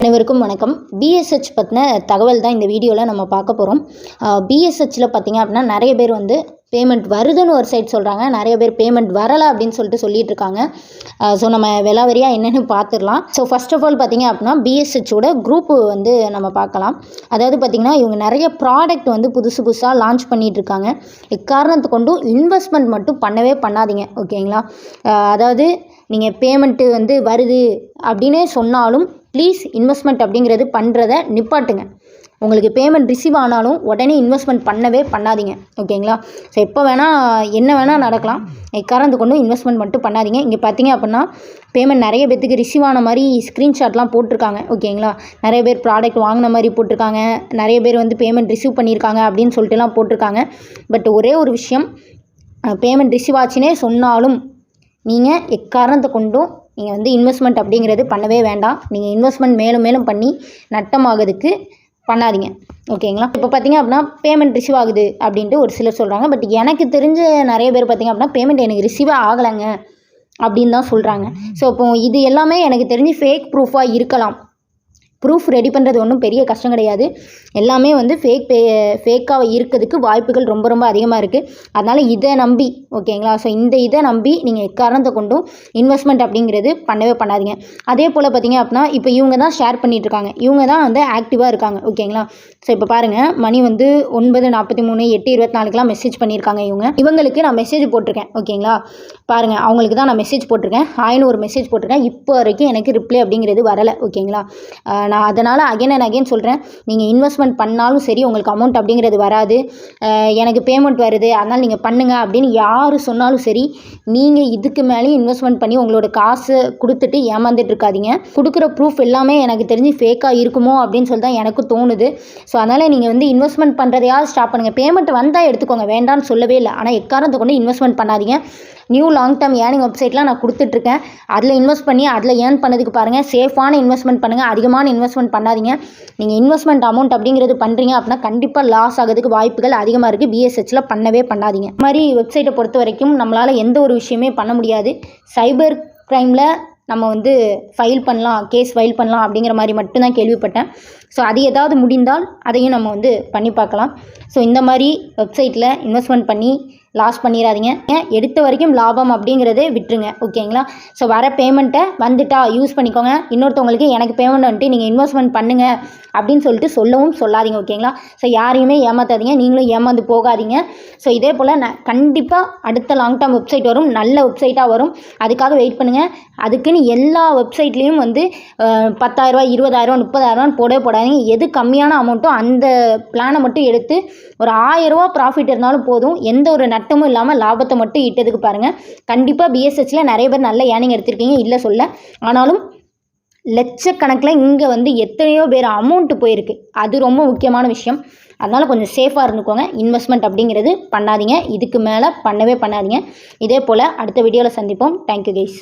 அனைவருக்கும் வணக்கம். பிஎஸ்ஹெச் பற்றின தகவல் தான் இந்த வீடியோவில் நம்ம பார்க்க போகிறோம் பிஎஸ்ஹெச்சில் பார்த்தீங்க அப்படின்னா நிறைய பேர் வந்து பேமெண்ட் வருதுன்னு ஒரு சைட் சொல்கிறாங்க நிறைய பேர் பேமெண்ட் வரலை அப்படின்னு சொல்லிட்டு சொல்லிட்டு இருக்காங்க. ஸோ நம்ம விலாவரியாக என்னென்னு பார்த்துடலாம் ஸோ ஃபர்ஸ்ட் ஆஃப் ஆல் பார்த்தீங்க அப்படின்னா பிஎஸ்ஹெச்சோட குரூப்பு வந்து நம்ம பார்க்கலாம். அதாவது பார்த்திங்கன்னா இவங்க நிறைய ப்ராடக்ட் வந்து புதுசு புதுசாக லான்ச் பண்ணிகிட்டு இருக்காங்க. இக்காரணத்தை கொண்டும் இன்வெஸ்ட்மெண்ட் மட்டும் பண்ணவே பண்ணாதீங்க. ஓகேங்களா அதாவது நீங்கள் பேமெண்ட்டு வந்து வருது அப்படின்னே சொன்னாலும் ப்ளீஸ் இன்வெஸ்ட்மெண்ட் அப்படிங்கிறது பண்ணுறத நிப்பாட்டுங்க. உங்களுக்கு பேமெண்ட் ரிசீவ் ஆனாலும் உடனே இன்வெஸ்ட்மெண்ட் பண்ணவே பண்ணாதீங்க. ஓகேங்களா? ஸோ எப்போ வேணால் என்ன வேணால் நடக்கலாம். எக்காரணத்து கொண்டும் இன்வெஸ்ட்மெண்ட் மட்டும் பண்ணாதீங்க. இங்கே பார்த்தீங்க அப்படின்னா பேமெண்ட் நிறைய பேத்துக்கு ரிசீவ் ஆன மாதிரி ஸ்க்ரீன்ஷாட்லாம் போட்டிருக்காங்க. ஓகேங்களா? நிறைய பேர் ப்ராடக்ட் வாங்கின மாதிரி போட்டிருக்காங்க. நிறைய பேர் வந்து பேமெண்ட் ரிசீவ் பண்ணியிருக்காங்க அப்படின்னு சொல்லிட்டுலாம் போட்டிருக்காங்க. பட் ஒரே ஒரு விஷயம் பேமெண்ட் ரிசீவ் ஆச்சுன்னே சொன்னாலும் நீங்கள் எக்காரணத்தை கொண்டும் நீங்கள் வந்து இன்வெஸ்ட்மெண்ட் அப்படிங்கிறது பண்ணவே வேண்டாம். நீங்கள் இன்வெஸ்ட்மெண்ட் மேலும் மேலும் பண்ணி நட்டமாகிறதுக்கு பண்ணாதீங்க. ஓகேங்களா? இப்போ பார்த்தீங்க அப்படின்னா பேமெண்ட் ரிசீவ் ஆகுது அப்படின்ட்டு ஒரு சிலர் சொல்கிறாங்க பட் எனக்கு தெரிஞ்ச நிறைய பேர் பார்த்தீங்க அப்படின்னா பேமெண்ட் எனக்கு ரிசீவே ஆகலைங்க அப்படின்னு தான் சொல்கிறாங்க ஸோ இப்போ இது எல்லாமே எனக்கு தெரிஞ்சு ஃபேக் ப்ரூஃபாக இருக்கலாம். ப்ரூஃப் ரெடி பண்ணுறது ஒன்றும் பெரிய கஷ்டம் கிடையாது. எல்லாமே வந்து ஃபேக் பே ஃபேக்காக இருக்கிறதுக்கு வாய்ப்புகள் ரொம்ப ரொம்ப அதிகமாக இருக்குது அதனால் இதை நம்பி ஓகேங்களா? ஸோ இந்த இதை நம்பி நீங்கள் எக்காரணத்தை கொண்டும் இன்வெஸ்ட்மெண்ட் அப்படிங்கிறது பண்ணவே பண்ணாதீங்க. அதே போல் பார்த்தீங்க அப்படின்னா இப்போ இவங்க தான் ஷேர் பண்ணிகிட்ருக்காங்க இவங்க தான் வந்து ஆக்டிவாக இருக்காங்க ஓகேங்களா? ஸோ இப்போ பாருங்கள் மணி வந்து ஒன்பது நாற்பத்தி மூணு எட்டு இருபத்தி நாலுக்கெலாம் மெசேஜ் பண்ணியிருக்காங்க இவங்க. இவங்களுக்கு நான் மெசேஜ் போட்டிருக்கேன் ஓகேங்களா? பாருங்கள் அவங்களுக்கு தான் நான் மெசேஜ் போட்டிருக்கேன். ஆயின்னு ஒரு மெசேஜ் போட்டிருக்கேன். இப்போ வரைக்கும் எனக்கு ரிப்ளை அப்படிங்கிறது வரலை ஓகேங்களா? நான் அதனால் அகைன் அண்ட் அகைன் சொல்கிறேன் நீங்கள் இன்வெஸ்ட்மெண்ட் பண்ணாலும் சரி உங்களுக்கு அமௌண்ட் அப்படிங்கிறது வராது. எனக்கு பேமெண்ட் வருது அதனால் நீங்கள் பண்ணுங்கள் அப்படின்னு யார் சொன்னாலும் சரி நீங்கள் இதுக்கு மேலேயும் இன்வெஸ்ட்மெண்ட் பண்ணி உங்களோட காசு கொடுத்துட்டு ஏமாந்துட்டு இருக்காதீங்க. கொடுக்குற ப்ரூஃப் எல்லாமே எனக்கு தெரிஞ்சு ஃபேக்காக இருக்குமோ அப்படின்னு சொல்லி தான் எனக்கு தோணுது. ஸோ அதனால் நீங்கள் வந்து இன்வெஸ்ட்மெண்ட் பண்ணுறதையாவது ஸ்டாப் பண்ணுங்கள் பேமெண்ட் வந்தால் எடுத்துக்கோங்க. வேண்டாம்னு சொல்லவே இல்லை. ஆனால் எக்காரணத்தை கொண்டு இன்வெஸ்ட்மெண்ட் பண்ணாதீங்க. நியூ லாங் டேர்ம் ஏர்னிங் வெப்சைட்லாம் நான் கொடுத்துட்ருக்கேன். அதில் இன்வெஸ்ட் பண்ணி அதில் ஏர்ன் பண்ணதுக்கு பாருங்கள் சேஃபான இன்வெஸ்ட்மெண்ட் பண்ணுங்கள் அதிகமான இன்வெஸ்ட்மெண்ட் பண்ணாதீங்க. நீங்கள் இன்வெஸ்ட்மெண்ட் அமௌண்ட் அப்படிங்கிறது பண்ணுறீங்க அப்படின்னா கண்டிப்பாக லாஸ் ஆகிறதுக்கு வாய்ப்புகள் அதிகமாக இருக்குது பிஎஸ்ஹெச்சில் பண்ணவே பண்ணாதீங்க. இந்த மாதிரி வெப்சைட்டை பொறுத்த வரைக்கும் நம்மளால் எந்த ஒரு விஷயமே பண்ண முடியாது. சைபர் க்ரைமில் நம்ம வந்து ஃபைல் பண்ணலாம் கேஸ் ஃபைல் பண்ணலாம் அப்படிங்கிற மாதிரி மட்டும்தான் கேள்விப்பட்டேன். ஸோ அது ஏதாவது முடிந்தால் அதையும் நம்ம வந்து பண்ணி பார்க்கலாம். ஸோ இந்த மாதிரி வெப்சைட்டில் இன்வெஸ்ட்மெண்ட் பண்ணி லாஸ் பண்ணிடாதீங்க ஏன்? எடுத்த வரைக்கும் லாபம் அப்படிங்கிறதே விட்டுருங்க. ஓகேங்களா? ஸோ வர பேமெண்ட்டை வந்துட்டா யூஸ் பண்ணிக்கோங்க. இன்னொருத்தவங்களுக்கு எனக்கு பேமெண்ட் வந்துட்டு நீங்கள் இன்வெஸ்ட்மெண்ட் பண்ணுங்கள் அப்படின்னு சொல்லிட்டு சொல்லவும் சொல்லாதீங்க ஓகேங்களா? ஸோ யாரையுமே ஏமாத்தாதீங்க. நீங்களும் ஏமாந்து போகாதீங்க. ஸோ இதே போல் நான் கண்டிப்பாக அடுத்த லாங் டேர்ம் வெப்சைட் வரும். நல்ல வெப்சைட்டாக வரும். அதுக்காக வெயிட் பண்ணுங்கள் அதுக்குன்னு எல்லா வெப்சைட்லேயும் வந்து அஹ், பத்தாயிரரூவா இருபதாயிரரூவா முப்பதாயிரரூவான்னு போடவே போடாதீங்க. எது கம்மியான அமௌண்ட்டோ அந்த பிளானை மட்டும் எடுத்து ஒரு ஆயிரரூவா ப்ராஃபிட் இருந்தாலும் போதும். எந்த ஒரு நட் நட்டமும் இல்லாமல் லாபத்தை மட்டும் ஈட்டதுக்கு பாருங்கள் கண்டிப்பாக பிஎஸ்ஹெச்சில் நிறைய பேர் நல்ல ஏனிங் எடுத்திருக்கீங்க. இல்லை சொல்ல. ஆனாலும் லட்சக்கணக்கில் இங்கே வந்து எத்தனையோ பேர் அமௌண்ட்டு போயிருக்கு. அது ரொம்ப முக்கியமான விஷயம். அதனால் கொஞ்சம் சேஃபாக இருந்துக்கோங்க. இன்வெஸ்ட்மெண்ட் அப்படிங்கிறது பண்ணாதீங்க. இதுக்கு மேலே பண்ணவே பண்ணாதீங்க. இதே போல் அடுத்த வீடியோவில் சந்திப்போம். Thank you guys